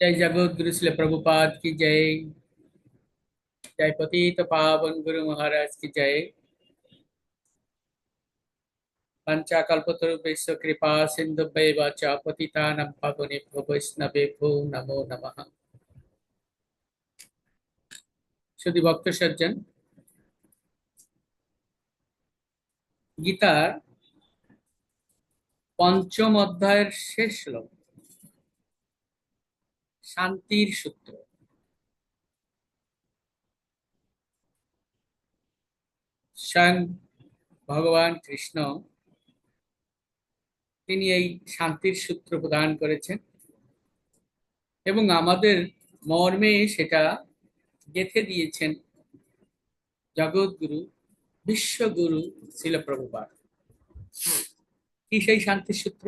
जय जगत गुरु श्री प्रभुपाद की जय जय पतित पावन गुरु महाराज की जय पंचाकल्पतरुभ्यश्च कृपा सिन्धुभ्यैव च पतितानां पावनेभ्यो वैष्णवेभ्यो नमो नमः শুধু ভক্ত সজ্জন গীতার পঞ্চম অধ্যায়ের শেষ শ্লোক শান্তির সূত্র। স্বয়ং ভগবান কৃষ্ণ, তিনি এই শান্তির সূত্র প্রদান করেছেন এবং আমাদের মর্মে সেটা গেথে দিয়েছেন জগৎগুরু, বিশ্বগুরু, শিলপ্রভুপাদ। কি সেই শান্তির সূত্র?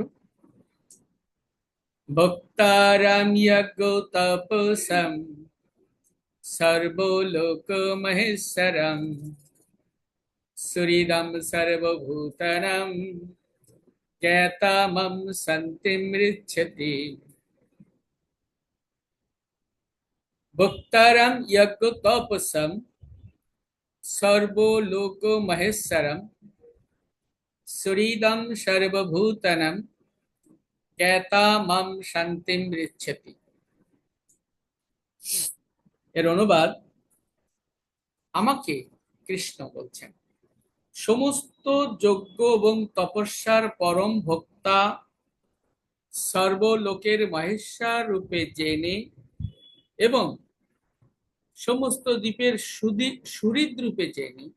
भोक्तारं यज्ञोतपसं सर्वो लोकमहेश्वरं सुहृदं सर्वभूतनं जयतामं सन्तिमृच्छति भोक्तारं यज्ञोतपसं सर्वो लोकमहेश्वरं सुहृदं सर्वभूतनं সর্বভূতনম জ্ঞাতামম শান্তিম ঋচ্ছতি এর অনুবাদ আমাকে কৃষ্ণ বলছেন। সমস্ত যজ্ঞ এবং তপস্যার পরম ভক্তা সর্বলোকের মহেশ্বর রূপে জেনে এবং সমস্ত দ্বীপের সুদি সুহৃদ রূপে জেনে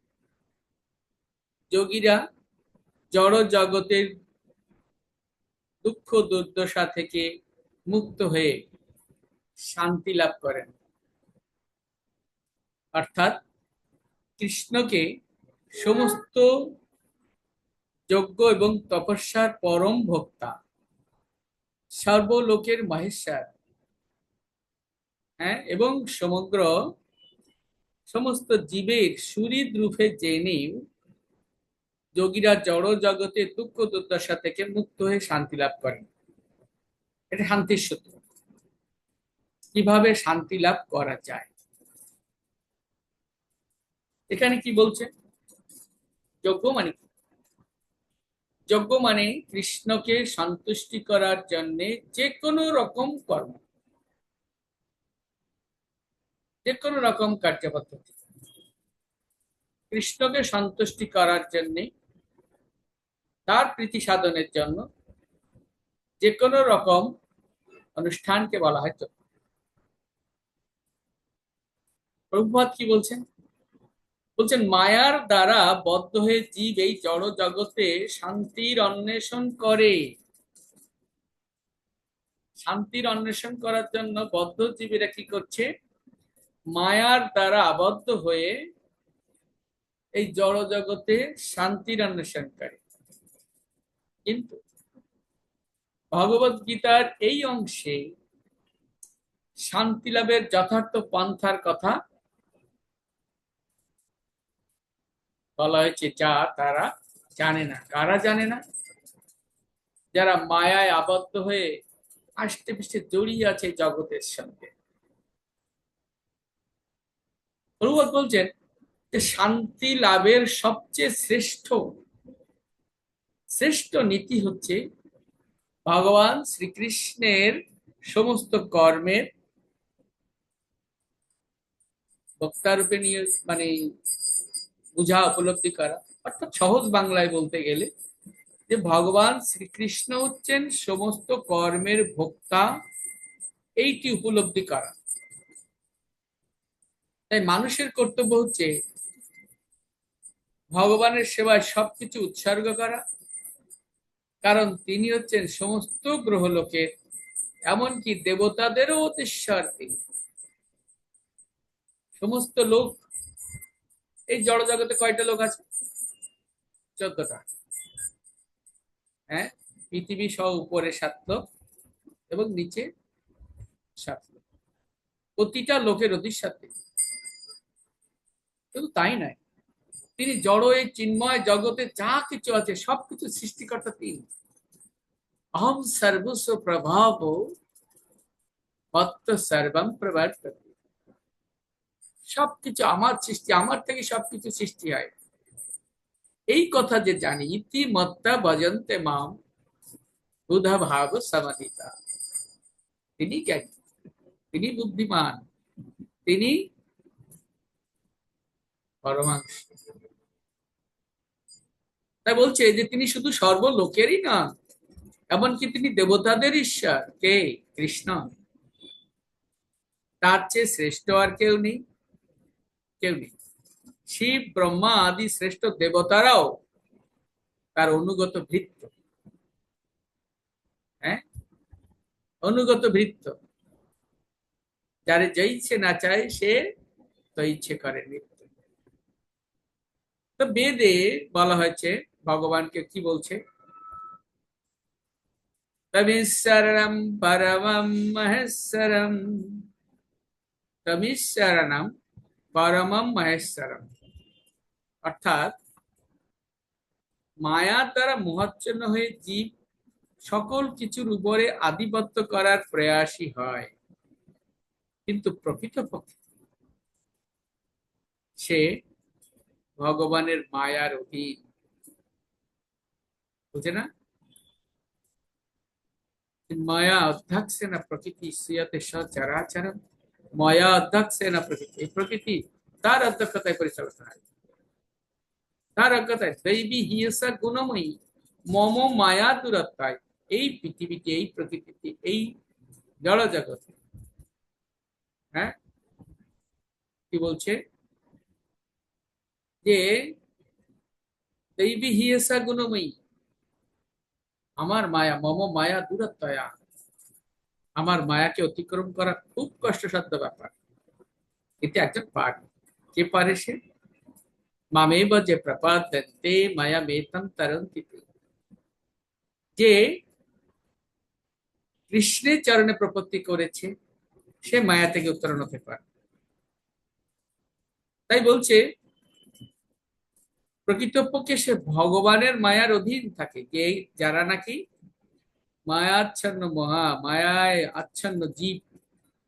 যোগীরা জড় জগতের দুঃখ দুর্দশা থেকে মুক্ত হয়ে শান্তি লাভ করেন। অর্থাৎ কৃষ্ণকে সমস্ত যজ্ঞ এবং তপস্যার পরম ভক্তা, সর্বলোকের মহেশ্বর হ্যাঁ এবং সমগ্র সমস্ত জীবের সুরিদ রূপে জেনেও যোগীরা জড় জগতে দুঃখ দুর্দশা থেকে মুক্ত হয়ে শান্তি লাভ করেন। এটা শান্তির সূত্র। কীভাবে শান্তি লাভ করা যায়? এখানে কি বলছে? যজ্ঞ মানে কি? যজ্ঞ মানে কৃষ্ণকে সন্তুষ্টি করার জন্য যে কোনো রকম কর্ম। যে কোনো রকম কার্যপদ্ধতি। কৃষ্ণকে সন্তুষ্টি করার জন্যে তার প্রীতি সাধনের জন্য যে কোনো রকম অনুষ্ঠানকে বলা হয় যজ্ঞ প্রভুপাত কি বলছেন? বলছেন, মায়ার দ্বারা বদ্ধ হয়ে জীব এই জড় জগতে শান্তির অন্বেষণ করে। শান্তির অন্বেষণ করার জন্য বদ্ধ জীবীরা কি করছে? মায়ার দ্বারা আবদ্ধ হয়ে এই জড় জগতে শান্তির অন্বেষণ করে। কিন্তু ভগবত গীতার এই অংশে শান্তি লাভের যথার্থ পন্থার কথা বলা হয়েছে, যা তারা জানে না। কারা জানে না? যারা মায়ায় আবদ্ধ হয়ে আষ্টে পিষ্টে জড়িয়ে আছে জগতের সঙ্গে। বলছেন যে শান্তি লাভের সবচেয়ে শ্রেষ্ঠ শ্রেষ্ঠ নীতি হচ্ছে ভগবান শ্রীকৃষ্ণের সমস্ত কর্মের বক্তারূপে নিয়ে মানে বুঝা, উপলব্ধি করা। অর্থাৎ সহজ বাংলায় বলতে গেলে যে ভগবান শ্রীকৃষ্ণ হচ্ছেন সমস্ত কর্মের ভোক্তা, এইটি উপলব্ধি করা। তাই মানুষের কর্তব্য হচ্ছে ভগবানের সেবায় সবকিছু উৎসর্গ করা কারণ তিনি হচ্ছেন সমস্ত গ্রহ গ্রহলোকের এমনকি দেবতাদেরও অতিশ্বর তিনি সমস্ত লোক, এই জড় জগতে কয়টা লোক আছে? চোদ্দটা। হ্যাঁ? পৃথিবী সহ উপরে সাত লোক এবং নিচে সাত লোক। প্রতিটা লোকের অধিষ্ঠাত্রী শুধু তাই নয় তিনি জড় এই চিন্ময়, জগতে যা কিছু আছে, সবকিছু সৃষ্টিকর্তা তিনি। অহম সর্বস্ব প্রভাব মত্ত সর্বম প্রবর্ততে। সবকিছু আমার সৃষ্টি, আমার থেকে সবকিছু সৃষ্টি হয়। এই কথা যে জানি, ইতি মত্তা ভজন্তে মাম বুধা ভাব সমাধিতা। তিনি জ্ঞানী, তিনি বুদ্ধিমান, তিনি পরমাংশ। তাই বলছে যে তিনি শুধু সর্বলোকেরই না, এমনকি তিনি দেবতাদের ঈশ্বর, কে? কৃষ্ণ। তার চেয়ে শ্রেষ্ঠ আর কেউ নেই কেউ নেই। শিব, ব্রহ্মা আদি শ্রেষ্ঠ দেবতারাও তার অনুগত ভৃত্য। হ্যাঁ? অনুগত ভৃত্য। যারে যা ইচ্ছে না চায়, সে তো ইচ্ছে করে নৃত্য। তো বেদে বলা হয়েছে ভগবানকে কি বলছে? অর্থাৎ মায়ার দ্বারা মোহাচ্ছন্ন হয়ে জীব সকল কিছুর উপরে আধিপত্য করার প্রয়াসই হয়। কিন্তু প্রকৃতপক্ষে সে ভগবানের মায়ার অধীন। বুঝে না? মায়া অধ্যক্ষেন প্রকৃতি শ্রিয়তে সচরাচরম মায়া অধ্যক্ষেন প্রকৃতি। এই প্রকৃতি তার অধ্যক্ষতায় পরিচালনা হয়। তার অজ্ঞতায় দৈবী হিংসা গুণময়ী। মম মায়া দূরত্বায়। এই পৃথিবীতে এই প্রকৃতিতে এই জড় জগতে হ্যাঁ? কি বলছে? যে দৈবী হিংসা গুণময়ী। আমার মায়া, মম মায়া দূরত্বয়া। আমার মায়াকে অতিক্রম করা খুব কষ্টসাধ্য ব্যাপার। এটা একজন পাঠ। কে পারে সে? মামেব যে প্রপাদন্তে মায়া মেতম তরন্তি যে কৃষ্ণের চরণে প্রপত্তি করেছে, সে মায়া থেকে উত্তরণ হতে পারে। তাই বলছে প্রকৃতপক্ষে সে ভগবানের মায়ার অধীন থাকে। যে যারা নাকি মায়াচ্ছন্ন মহা, মায়ায় আচ্ছন্ন জীব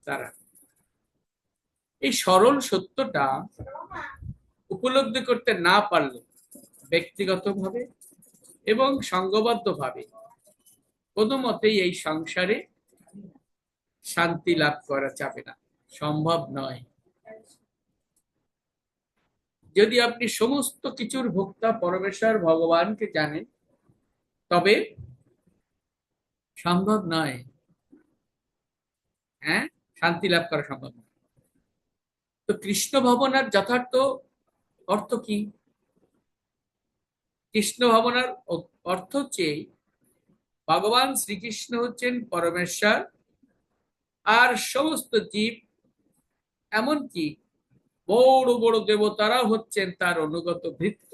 তারা। এই সরল সত্যটা উপলব্ধি করতে না পারলে ব্যক্তিগতভাবে এবং সঙ্গবদ্ধভাবে কোনো মতেই এই সংসারে শান্তি লাভ করা যাবে না। সম্ভব নয়। যদি আপনি সমস্ত কিছুর ভোক্তা পরমেশ্বর ভগবানকে জানেন, তবে সম্ভব নয়। হ্যাঁ? শান্তি লাভ করা সম্ভব নয়। তো কৃষ্ণ ভবনার যথার্থ অর্থ কি? কৃষ্ণ ভবনার অর্থ হচ্ছে, ভগবান শ্রীকৃষ্ণ হচ্ছেন পরমেশ্বর, আর সমস্ত জীব এমনকি বড় বড় দেবতারা হচ্ছেন তার অনুগত ভৃত্য।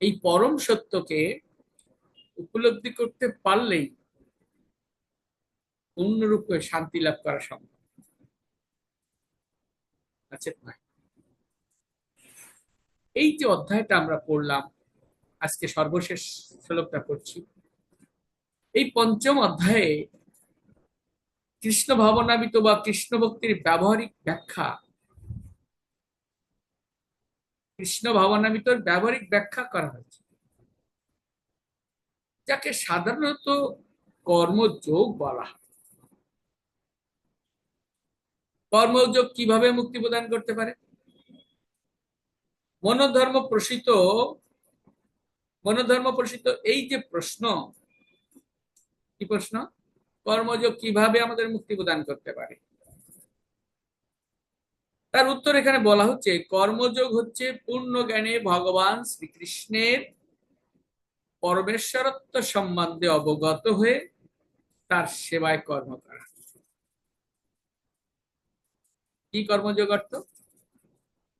এই পরম সত্যকে উপলব্ধি করতে পারলেই পূর্ণরূপে শান্তি লাভ করা সম্ভব। আচ্ছা নয় এই যে অধ্যায়টা আমরা পড়লাম, আজকে সর্বশেষ শ্লোকটা পড়ছি। এই পঞ্চম অধ্যায়ে কৃষ্ণ ভাবনাবিত বা কৃষ্ণ ভক্তির ব্যবহারিক ব্যাখ্যা। কৃষ্ণ ভাবনাবিতর ব্যবহারিক ব্যাখ্যা করা হয়েছে। যাকে সাধারণত কর্মযোগ বলা হয়। কর্মযোগ কীভাবে মুক্তি প্রদান করতে পারে? মনোধর্ম প্রসিত মনোধর্ম প্রসিত এই যে প্রশ্ন, কি প্রশ্ন? কর্মযোগ কীভাবে আমাদের মুক্তি প্রদান করতে পারে? তার উত্তর এখানে বলা হচ্ছে, কর্মযোগ হচ্ছে পূর্ণ জ্ঞানে ভগবান শ্রীকৃষ্ণের পরমেশ্বরত্ব সম্বন্ধে অবগত হয়ে তার সেবায় কর্ম করা। কি কর্মযোগ অর্থ?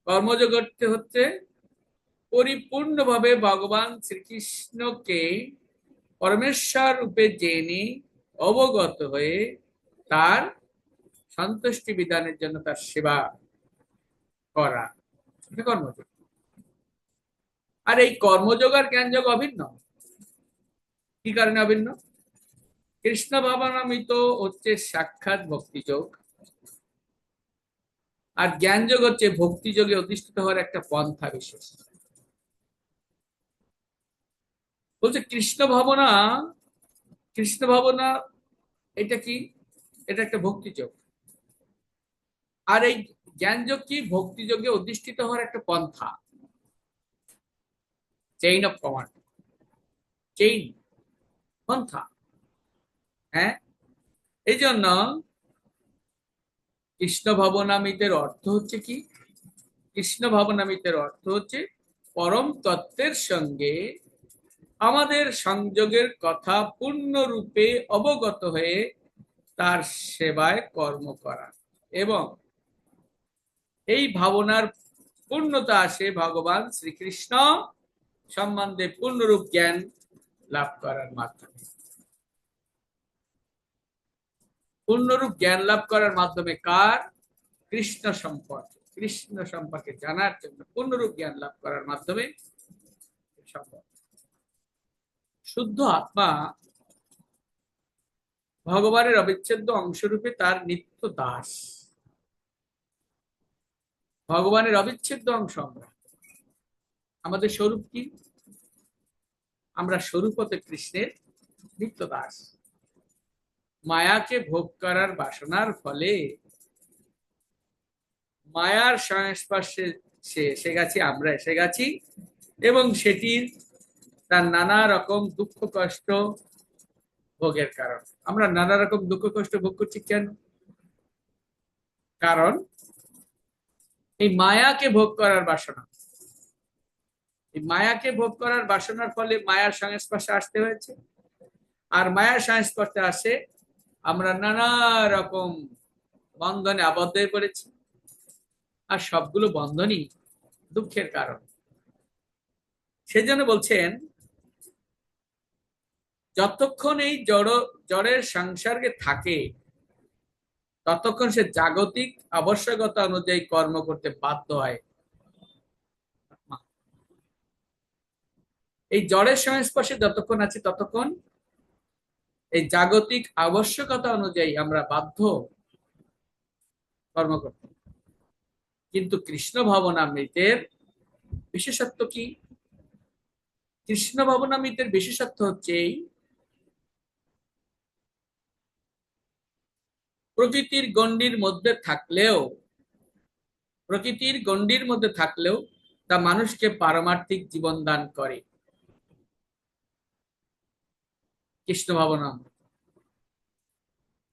কর্মযোগ অর্থ হচ্ছে পরিপূর্ণভাবে ভগবান শ্রীকৃষ্ণকে পরমেশ্বর রূপে জেনে অবগত হয়ে তার সন্তুষ্টি বিধানের জন্য তার সেবা করা। কর্মযোগ। আর এই কর্মযোগ আর জ্ঞানযোগ অভিন্ন। কি কারণে অভিন্ন? কৃষ্ণ ভাবনামিত হচ্ছে সাক্ষাৎ ভক্তিযোগ। আর জ্ঞানযোগ হচ্ছে ভক্তিযোগে অধিষ্ঠিত হওয়ার একটা পন্থা বিশেষ। বলছে কৃষ্ণ ভাবনা কৃষ্ণ ভাবনা, এটা কি? এটা একটা ভক্তিযোগ। আর এই জ্ঞানযোগ কি? ভক্তিযোগে অধিষ্ঠিত হওয়ার একটা পন্থা। চেইন অফ কমান্ড চেইন পন্থা। হ্যাঁ? এই জন্য কৃষ্ণ ভবনামিতের অর্থ হচ্ছে কি? কৃষ্ণ ভবনামিতের অর্থ হচ্ছে পরম তত্ত্বের সঙ্গে আমাদের সংযোগের কথা পূর্ণরূপে অবগত হয়ে তার সেবায় কর্ম করা। এবং এই ভাবনার পূর্ণতা আসে ভগবান শ্রীকৃষ্ণ সম্বন্ধে পূর্ণরূপ জ্ঞান লাভ করার মাধ্যমে। পূর্ণরূপ জ্ঞান লাভ করার মাধ্যমে কার? কৃষ্ণ সম্পর্কে। কৃষ্ণ সম্পর্কে জানার জন্য পূর্ণরূপ জ্ঞান লাভ করার মাধ্যমে সম্ভব। শুদ্ধ আত্মা ভগবানের অবিচ্ছেদ্য অংশরূপে তার নিত্য দাস। ভগবানের অবিচ্ছেদ্য অংশ আমরা। আমাদের স্বরূপ কি? আমরা স্বরূপতে কৃষ্ণের নিত্য দাস। মায়াকে ভোগ করার বাসনার ফলে মায়ার সংস্পর্শে সে এসে গেছি, আমরা এসে গেছি, এবং সেটির তার নানা রকম দুঃখ, কষ্ট, ভোগের কারণ। আমরা নানা রকম দুঃখ, কষ্ট ভোগ করছি কেন? কারণ এই মায়াকে ভোগ করার বাসনা। এই মায়াকে ভোগ করার বাসনার ফলে মায়ার সংস্পর্শে আসতে হয়েছে। আর মায়ার সংস্পর্শে আসে আমরা নানা রকম বন্ধনে আবদ্ধ হয়ে পড়েছি। আর সবগুলো বন্ধনই দুঃখের কারণ। সেজন্য বলছেন যতক্ষণ এই জড়, জড়ের সংসর্গে থাকে, ততক্ষণ সে জাগতিক আবশ্যকতা অনুযায়ী কর্ম করতে বাধ্য হয়। এই জড়ের সংস্পর্শে যতক্ষণ আছে, ততক্ষণ এই জাগতিক আবশ্যকতা অনুযায়ী আমরা বাধ্য কর্ম করতে কিন্তু কৃষ্ণ ভবনামৃতের বিশেষত্ব কি? কৃষ্ণ ভবনামৃতের বিশেষত্ব হচ্ছে এই প্রকৃতির গণ্ডির মধ্যে থাকলেও, প্রকৃতির গণ্ডির মধ্যে থাকলেও তা মানুষকে পারমার্থিক জীবন দান করে। কৃষ্ণ ভাবনা।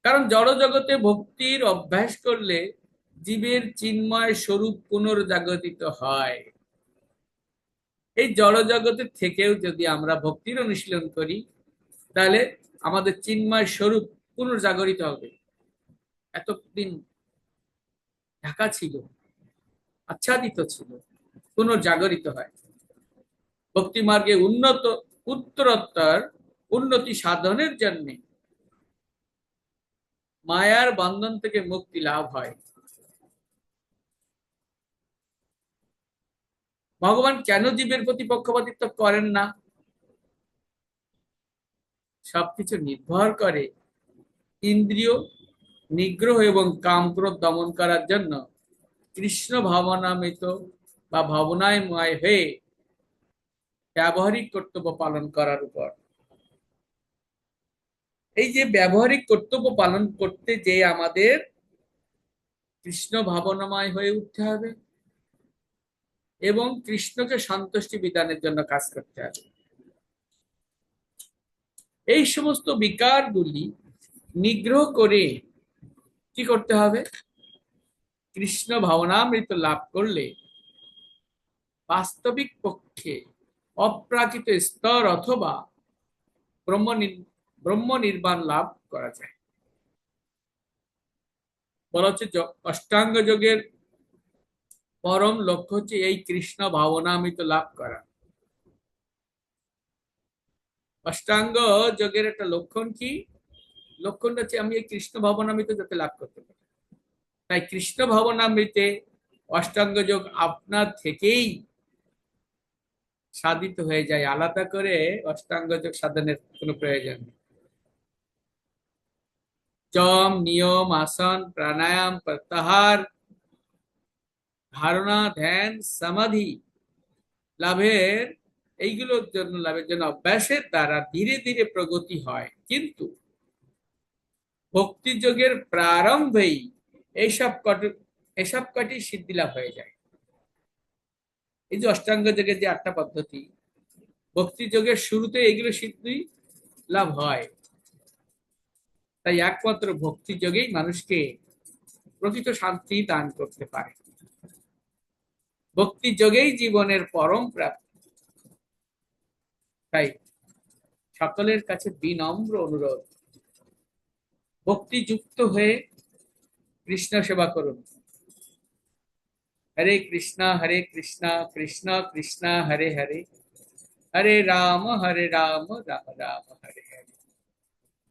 কারণ জড় জগতে ভক্তির অভ্যাস করলে জীবের চিন্ময় স্বরূপ পুনর্জাগতিত হয়। এই জড় জগতের থেকেও যদি আমরা ভক্তির অনুশীলন করি, তাহলে আমাদের চিন্ময় স্বরূপ পুনর্জাগরিত হবে। এতদিন ঢাকা ছিল, আচ্ছাদিত ছিল, পুনর্জাগরিত হয়। ভক্তি মার্গে উন্নত উত্তরোত্তর উন্নতি সাধনের জন্য মায়ার বন্ধন থেকে মুক্তি লাভ হয়। ভগবান কেন জীবের প্রতি পক্ষপাতিত্ব করেন না? সবকিছু নির্ভর করে ইন্দ্রিয় নিগ্রহ এবং কামক্রোধ দমন করার জন্য কৃষ্ণ ভাবনামিত বা ভাবনায় ময় হয়ে ব্যবহারিক কর্তব্য পালন করার উপর। এই যে ব্যবহারিক কর্তব্য পালন করতে যে আমাদের কৃষ্ণ ভাবনাময় হয়ে উঠতে হবে এবং কৃষ্ণকে সন্তুষ্টি বিধানের জন্য কাজ করতে হবে। এই সমস্ত বিকারগুলি নিগ্রহ করে কি করতে হবে? কৃষ্ণ ভাবনামৃত লাভ করলে বাস্তবিক পক্ষে অপ্রাকৃত স্তর অথবা ব্রহ্ম নির্বাণ লাভ করা যায়। বলা হচ্ছে অষ্টাঙ্গ যোগের পরম লক্ষ্য হচ্ছে এই কৃষ্ণ ভাবনামৃত লাভ করা। অষ্টাঙ্গ যোগের একটা লক্ষণ কি? লক্ষণটা হচ্ছে আমি এই কৃষ্ণ ভাবনামৃত যাতে লাভ করতে পারি। তাই কৃষ্ণ ভাবনামৃতে অষ্টাঙ্গ যোগ আপনার থেকেই সাধিত হয়ে যায়। আলাদা করে অষ্টাঙ্গ যোগ সাধনের কোনো প্রয়োজন নেই। চম নিয়ম, আসন, প্রাণায়াম, প্রত্যাহার, ধারণা, ধ্যান, সমাধি লাভের, এইগুলোর জন্য, লাভের জন্য অভ্যাসের দ্বারা ধীরে ধীরে প্রগতি হয়। কিন্তু ভক্তিযোগের প্রারম্ভেই এইসব কট, এসব কটি সিদ্ধি লাভ হয়ে যায়। এই যে অষ্টাঙ্গ যোগের যে আটটা পদ্ধতি, ভক্তি যোগের শুরুতে এগুলো সিদ্ধি লাভ হয়। তাই একমাত্র ভক্তি যোগেই মানুষকে প্রকৃত শান্তি দান করতে পারে। ভক্তি যোগেই জীবনের পরম প্রাপ্তি। তাই সকলের কাছে বিনম্র অনুরোধ। ভক্তিযুক্ত হয়ে কৃষ্ণ সেবা করুন হরে কৃষ্ণ হরে কৃষ্ণ কৃষ্ণ কৃষ্ণ হরে হরে হরে রাম হরে রাম রাম রাম হরে